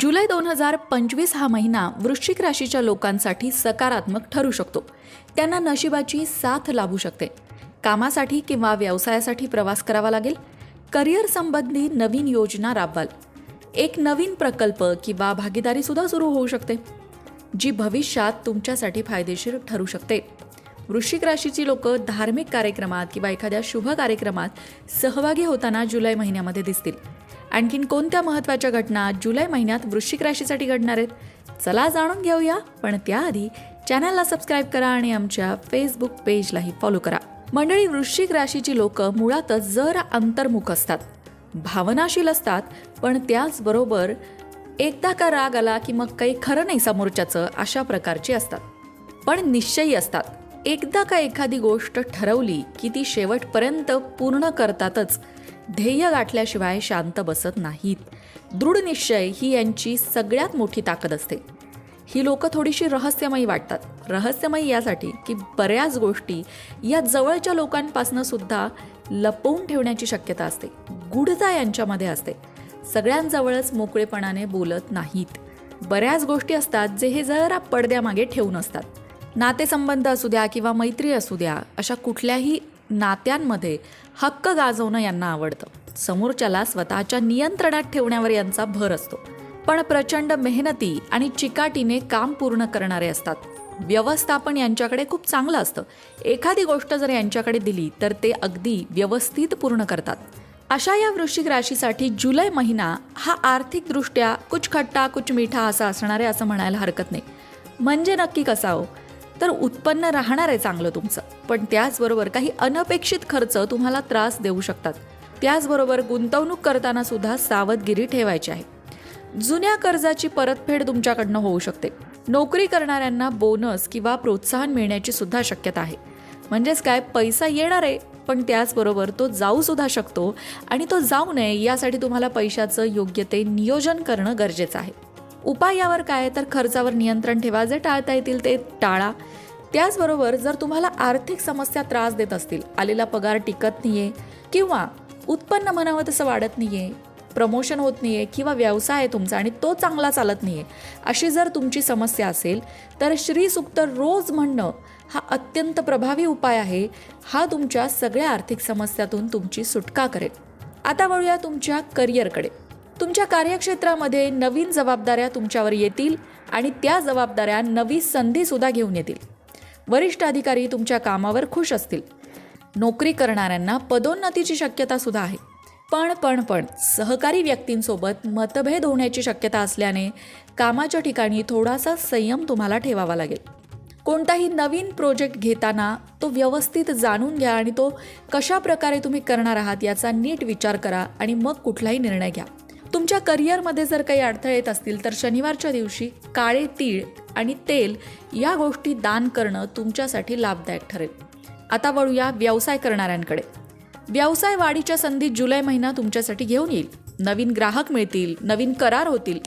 जुलै दोन हजार पंचवीस हा महिना वृश्चिक राशीच्या लोकांसाठी सकारात्मक ठरू शकतो. त्यांना नशिबाची साथ लाभू शकते. कामासाठी किंवा व्यवसायासाठी प्रवास करावा लागेल. करिअर संबंधी नवीन योजना राबवाल. एक नवीन प्रकल्प किंवा भागीदारीसुद्धा सुरू होऊ शकते जी भविष्यात तुमच्यासाठी फायदेशीर ठरू शकते. वृश्चिक राशीची लोक धार्मिक कार्यक्रमात किंवा एखाद्या शुभ कार्यक्रमात सहभागी होताना जुलै महिन्यामध्ये दिसतील. आणखीन कोणत्या महत्त्वाच्या घटना जुलै महिन्यात वृश्चिक राशीसाठी घडणार आहेत? चला जाणून घेऊया. पण त्याआधी चॅनलला सबस्क्राईब करा आणि आमच्या फेसबुक पेजलाही फॉलो करा. मंडळी वृश्चिक राशीची लोक मुळातच जरा अंतर्मुख असतात. भावनाशील असतात पण त्याचबरोबर एकदा का राग आला की मग काही खरं नाही समोरच्याचं अशा प्रकारची असतात. पण निश्चयी असतात. एकदा का एखादी गोष्ट ठरवली की ती शेवटपर्यंत पूर्ण करतातच ध्येय गाठल्याशिवाय शांत बसत नाहीत. दृढ निश्चय ही यांची सगळ्यात मोठी ताकद असते. ही लोकं थोडीशी रहस्यमयी वाटतात. रहस्यमयी यासाठी की बऱ्याच गोष्टी या जवळच्या लोकांपासून सुद्धा लपवून ठेवण्याची शक्यता असते. गुढता यांच्यामध्ये असते. सगळ्यांजवळच मोकळेपणाने बोलत नाहीत. बऱ्याच गोष्टी असतात जे हे जरा पडद्यामागे ठेवून असतात. नातेसंबंध असू द्या किंवा मैत्री असू द्या अशा कुठल्याही नात्यांमध्ये हक्क गाजवणं यांना आवडतं. समोरच्याला स्वतःच्या नियंत्रणात ठेवण्यावर यांचा भर असतो. पण प्रचंड मेहनती आणि चिकाटीने काम पूर्ण करणारे असतात. व्यवस्थापन यांच्याकडे खूप चांगलं असतं. एखादी गोष्ट जर यांच्याकडे दिली तर ते अगदी व्यवस्थित पूर्ण करतात. अशा या वृश्चिक राशीसाठी जुलै महिना हा आर्थिकदृष्ट्या कुछ खट्टा कुछ मिठा असा असणार आहे असं म्हणायला हरकत नाही. म्हणजे नक्की कसा हो? तर उत्पन्न राहणार आहे चांगलं तुमचं. पण त्याचबरोबर काही अनपेक्षित खर्च तुम्हाला त्रास देऊ शकतात. त्याचबरोबर गुंतवणूक करताना सुद्धा सावधगिरी ठेवायची आहे. जुन्या कर्जाची परतफेड तुमच्याकडनं होऊ शकते. नोकरी करणाऱ्यांना बोनस किंवा प्रोत्साहन मिळण्याची सुद्धा शक्यता आहे. म्हणजेच काय पैसा येणार आहे पण त्याचबरोबर तो जाऊ सुद्धा शकतो आणि तो जाऊ नये यासाठी तुम्हाला पैशाचं योग्य ते नियोजन करणं गरजेचं आहे. उपाय यावर काय तर खर्चावर नियंत्रण ठेवा. जे टाळता येतील ते टाळा. त्याचबरोबर जर तुम्हाला आर्थिक समस्या त्रास देत असतील आलेला पगार टिकत नाही आहे किंवा उत्पन्न म्हणावं तसं वाढत नाही आहे प्रमोशन होत नाही आहे किंवा व्यवसाय आहे तुमचा आणि तो चांगला चालत नाही आहे अशी जर तुमची समस्या असेल तर श्रीसूक्त रोज म्हणणं हा अत्यंत प्रभावी उपाय आहे. हा तुमच्या सगळ्या आर्थिक समस्यातून तुमची सुटका करेल. आता वळूया तुमच्या करिअरकडे. तुमच्या कार्यक्षेत्रामध्ये नवीन जबाबदाऱ्या तुमच्यावर येतील आणि त्या जबाबदाऱ्या नवी संधीसुद्धा घेऊन येतील. वरिष्ठ अधिकारी तुमच्या कामावर खुश असतील. नोकरी करणाऱ्यांना पदोन्नतीची शक्यतासुद्धा आहे. पण पण पण सहकारी व्यक्तींसोबत मतभेद होण्याची शक्यता असल्याने कामाच्या ठिकाणी थोडासा संयम तुम्हाला ठेवावा लागेल. कोणताही नवीन प्रोजेक्ट घेताना तो व्यवस्थित जाणून घ्या आणि तो कशा प्रकारे तुम्ही करणार आहात याचा नीट विचार करा आणि मग कुठलाही निर्णय घ्या. तुमच्या करिअरमध्ये जर काही अडथळे येत असतील तर शनिवारच्या दिवशी काळे तीळ आणि तेल या गोष्टी दान करणं तुमच्यासाठी लाभदायक ठरेल. आता वळूया व्यवसाय करणाऱ्यांकडे. व्यवसाय वाढीच्या संधी जुलै महिना तुमच्यासाठी घेऊन येईल. नवीन ग्राहक मिळतील नवीन करार होतील.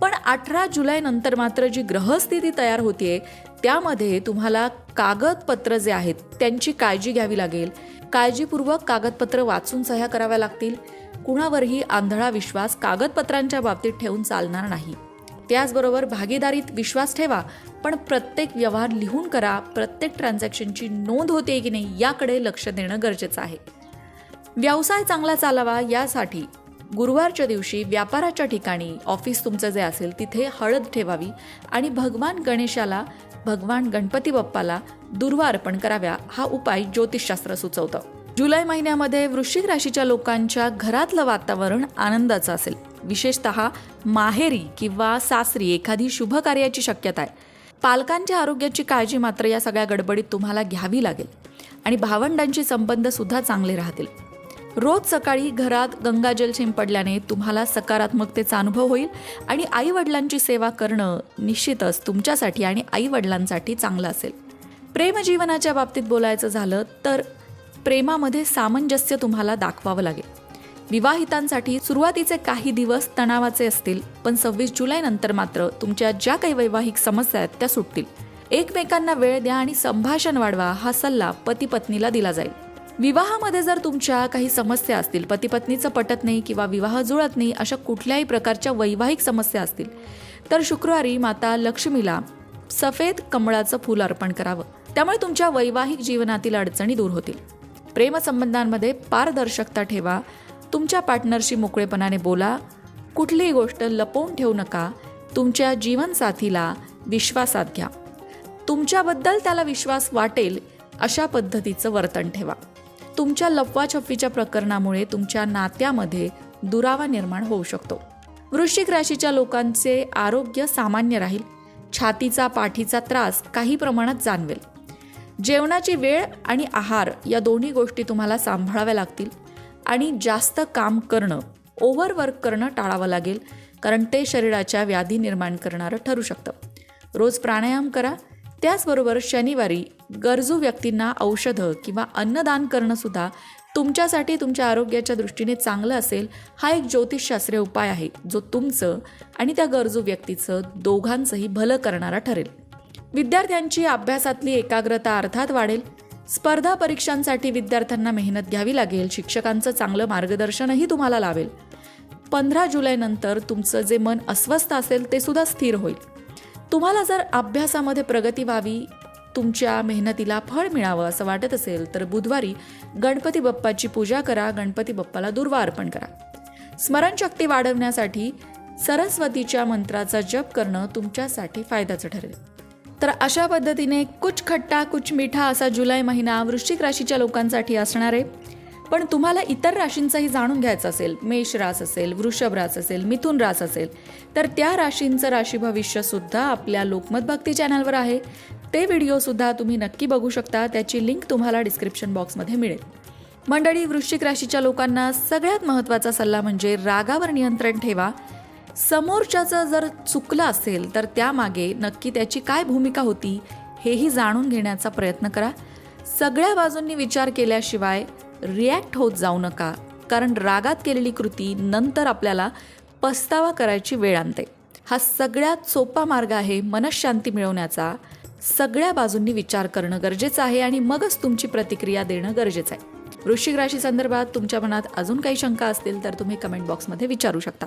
पण अठरा जुलै नंतर मात्र जी ग्रहस्थिती तयार होतीये त्यामध्ये तुम्हाला कागदपत्र जे आहेत त्यांची काळजी घ्यावी लागेल. काळजीपूर्वक कागदपत्र वाचून सह्या कराव्या लागतील. कुणावरही आंधळा विश्वास कागदपत्रांच्या बाबतीत ठेवून चालणार नाही. त्याचबरोबर भागीदारीत विश्वास ठेवा पण प्रत्येक व्यवहार लिहून करा प्रत्येक ट्रान्झॅक्शनची नोंद होते की नाही याकडे लक्ष देणं गरजेचं आहे. व्यवसाय चांगला चालावा यासाठी गुरुवारच्या दिवशी व्यापाराच्या ठिकाणी ऑफिस तुमचं जे असेल तिथे हळद ठेवावी आणि भगवान गणेशाला भगवान गणपती बाप्पाला दुर्वा अर्पण कराव्या हा उपाय ज्योतिषशास्त्र सुचवतं. जुलै महिन्यामध्ये वृश्चिक राशीच्या लोकांच्या घरातलं वातावरण आनंदाचं असेल. विशेषत माहेरी किंवा सासरी एखादी शुभ कार्याची शक्यता आहे. पालकांच्या आरोग्याची काळजी मात्र या सगळ्या गडबडीत तुम्हाला घ्यावी लागेल. आणि भावंडांची संबंध सुद्धा चांगले राहतील. रोज सकाळी घरात गंगाजल शिंपडल्याने तुम्हाला सकारात्मकतेचा अनुभव होईल आणि आई वडिलांची सेवा करणं निश्चितच तुमच्यासाठी आणि आई वडिलांसाठी चांगलं असेल. प्रेमजीवनाच्या बाबतीत बोलायचं झालं तर प्रेमामध्ये सामंजस्य तुम्हाला दाखवावं लागेल. विवाहितांसाठी सुरुवातीचे काही दिवस तणावाचे असतील पण सव्वीस जुलै नंतर मात्र तुमच्या ज्या काही वैवाहिक समस्या आहेत त्या सुटतील. एकमेकांना वेळ द्या आणि संभाषण वाढवा हा सल्ला पती पत्नीला दिला जाईल. विवाहामध्ये जर तुमच्या काही समस्या असतील पती पत्नीचं पटत नाही किंवा विवाह जुळत नाही अशा कुठल्याही प्रकारच्या वैवाहिक समस्या असतील तर शुक्रवारी माता लक्ष्मीला सफेद कमळाचं फूल अर्पण करावं. त्यामुळे तुमच्या वैवाहिक जीवनातील अडचणी दूर होतील. प्रेमसंबंधांमध्ये पारदर्शकता ठेवा. तुमच्या पार्टनरशी मोकळेपणाने बोला. कुठलीही गोष्ट लपवून ठेवू नका. तुमच्या जीवनसाथीला विश्वासात घ्या. तुमच्याबद्दल त्याला विश्वास वाटेल अशा पद्धतीचं वर्तन ठेवा. तुमच्या लपवाछपवीच्या प्रकरणामुळे तुमच्या नात्यामध्ये दुरावा निर्माण होऊ शकतो. वृश्चिक राशीच्या लोकांचे आरोग्य सामान्य राहील. छातीचा पाठीचा त्रास काही प्रमाणात जाणवेल. जेवणाची वेळ आणि आहार या दोन्ही गोष्टी तुम्हाला सांभाळाव्या लागतील. आणि जास्त काम करणं ओव्हरवर्क करणं टाळावं लागेल कारण ते शरीराच्या व्याधी निर्माण करणारं ठरू शकतं. रोज प्राणायाम करा. त्याचबरोबर शनिवारी गरजू व्यक्तींना औषधं किंवा अन्नदान करणंसुद्धा तुमच्यासाठी तुमच्या आरोग्याच्या दृष्टीने चांगलं असेल हा एक ज्योतिषशास्त्रीय उपाय आहे जो तुमचं आणि त्या गरजू व्यक्तीचं दोघांचंही भलं करणारा ठरेल. विद्यार्थ्यांची अभ्यासातली एकाग्रता अर्थात वाढेल. स्पर्धा परीक्षांसाठी विद्यार्थ्यांना मेहनत घ्यावी लागेल. शिक्षकांचं चांगलं मार्गदर्शनही तुम्हाला लावेल. पंधरा जुलैनंतर तुमचं जे मन अस्वस्थ असेल ते सुद्धा स्थिर होईल. तुम्हाला जर अभ्यासामध्ये प्रगती व्हावी तुमच्या मेहनतीला फळ मिळावं असं वाटत असेल तर बुधवारी गणपती बाप्पाची पूजा करा गणपती बाप्पाला दुर्वा अर्पण करा. स्मरणशक्ती वाढवण्यासाठी सरस्वतीच्या मंत्राचा जप करणं तुमच्यासाठी फायद्याचं ठरेल. तर अशा पद्धतीने कुछ खट्टा कुछ मिठा असा जुलै महिना वृश्चिक राशीच्या लोकांसाठी असणार आहे. पण तुम्हाला इतर राशींचंही जाणून घ्यायचं असेल मेष रास असेल वृषभ रास असेल मिथुन रास असेल तर त्या राशींचं राशी भविष्यसुद्धा आपल्या लोकमत भक्ती चॅनलवर आहे. ते व्हिडिओसुद्धा तुम्ही नक्की बघू शकता त्याची लिंक तुम्हाला डिस्क्रिप्शन बॉक्समध्ये मिळेल. मंडळी वृश्चिक राशीच्या लोकांना सगळ्यात महत्त्वाचा सल्ला म्हणजे रागावर नियंत्रण ठेवा. समोरच्याचं जर चुकलं असेल तर त्यामागे नक्की त्याची काय भूमिका होती हेही जाणून घेण्याचा प्रयत्न करा. सगळ्या बाजूंनी विचार केल्याशिवाय रिॲक्ट होत जाऊ नका कारण रागात केलेली कृती नंतर आपल्याला पस्तावा करायची वेळ आणते. हा सगळ्यात सोपा मार्ग आहे मनशांती मिळवण्याचा. सगळ्या बाजूंनी विचार करणं गरजेचं आहे आणि मगच तुमची प्रतिक्रिया देणं गरजेचं आहे. वृश्चिक राशी संदर्भात तुमच्या मनात अजून काही शंका असतील तर तुम्ही कमेंट बॉक्समध्ये विचारू शकता.